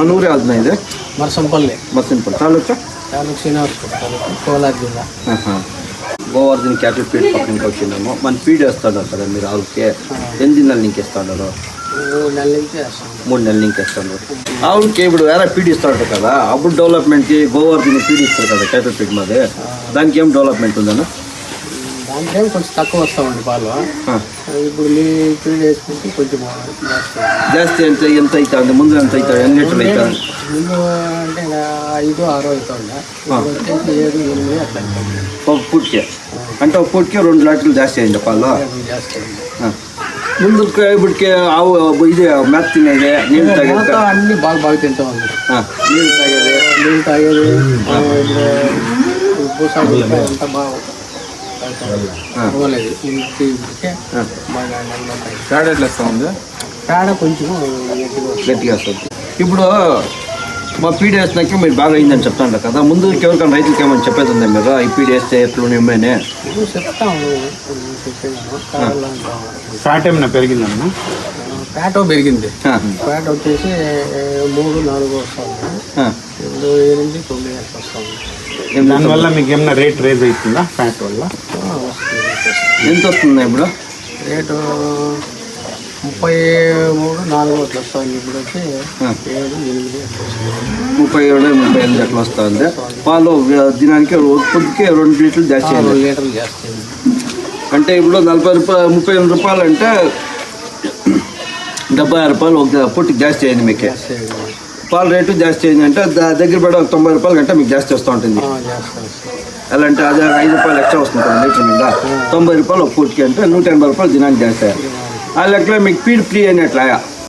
మన ఊరే అవుతున్నా ఇది? మరసంపల్లి. మసినపల్లి తాలూకా? తాలూకు శ్రీనివాసపురం తాలూకు కోలార్ జిల్లా. ఆహా. గోవర్ధన్ క్యాటిల్ ఫీడ్ పక్కనకి వచ్చినాము మన ఫీడ్ వేస్తున్నారు కదా మీరు ఆవుకి? ఎన్ని దినాలు మూడు నెలల నుంచి వేస్తాం మూడు నెలలు ఇంకేస్తున్నారు ఆవులకి ఇప్పుడు వేరే ఫీడ్ ఇస్తారు కదా. అప్పుడు డెవలప్మెంట్కి గోవర్ధన్ ఫీడ్ ఇస్తారు కదా క్యాటిల్ ఫీడ్ మాది. దానికి ఏం డెవలప్మెంట్ ఉందన్న? దాంట్లో కొంచెం తక్కువ వస్తామండి పాలు. ఆ. ఇప్పుడు మీ ఫీడ్ వేసుకుంటే కొంచెం జాస్తి జాస్తి ఎంత ఎంత అవుతుంది ముందు ఎంత అవుతుంది ఎన్ని లీటర్లు అవుతుంది ముందు అంటే ఇంకా ఐదు ఆరు అవుతుండే ఇప్పుడు వచ్చేసి ఏడు ఎనిమిది అట్లా అవుతుంది ఒక పూటకి అంటే ఒక పూటకి రెండు లీటర్లు జాస్తి అయింది పాలు జాస్తి అయింది ఆ. ముందు ఇప్పటికి ఆవు ఇది మెత్త తినేది నీళ్ళు తాగేది మొత్తం అన్ని బాగా బాగా తింటాం ఉంది ఆ, నీళ్ళు తాగేది నీళ్ళు తాగేది ఆ, ఇప్పుడు పూసా అంతా బాగా పేడ ఎట్లా వస్తా ఉంది? పేడ కొంచెం గట్టిగా వస్తుంది. వస్తుంది. ఇప్పుడు మా పీడి వేసినాక మీరు బాగా అయిందని చెప్తాను కదా. ముందు ఎవరికైనా రైతులకి ఏమైనా చెప్పేది ఉందా మీరు? ఈ పీడి వేస్తే ఎట్లు ఏమైనా. ఫ్యాట్ ఏమైనా పెరిగిందన్న పేట పెరిగింది. పేట వచ్చేసి మూడు నాలుగు వస్తుంది తొమ్మిది అట్లా వస్తుంది ఏం దానివల్ల మీకు ఏమైనా రేట్ రేజ్ అవుతుందా ఫ్యాట్ వల్ల. ఎంత వస్తుంది ఇప్పుడు? రేటు ముప్పై మూడు నాలుగు అట్లా వస్తుంది ఇప్పుడు వచ్చి. ఏడు ఎనిమిది ముప్పై ఏడు ముప్పై ఎనిమిది అట్లా వస్తుంది. పాలు దినానికి పొద్దుకే రెండు లీటర్లు జాస్తి రెండు లీటర్లు చేస్తుంది అంటే ఇప్పుడు నలభై రూపాయలు ముప్పై ఎనిమిది రూపాయలు అంటే డెబ్బై ఆరు రూపాయలు ఒక పుట్టికి జాస్తి అయింది మీకు. పాల రేటు జాస్తి అయింది అంటే ద- దగ్గర పడి ఒక తొంభై రూపాయల కంటే మీకు జాస్తి వస్తూ ఉంటుంది. ఎలా అంటే అదే ఐదు రూపాయలు ఎక్స్ట్రా వస్తుంది లీటర్ మీద. తొంభై రూపాయలు ఒక పూటకి అంటే నూట ఎనభై రూపాయలు దినానికి చేస్తాయి ఆ లెక్కలో మీకు ఫీడ్ ఫ్రీ అయినట్లా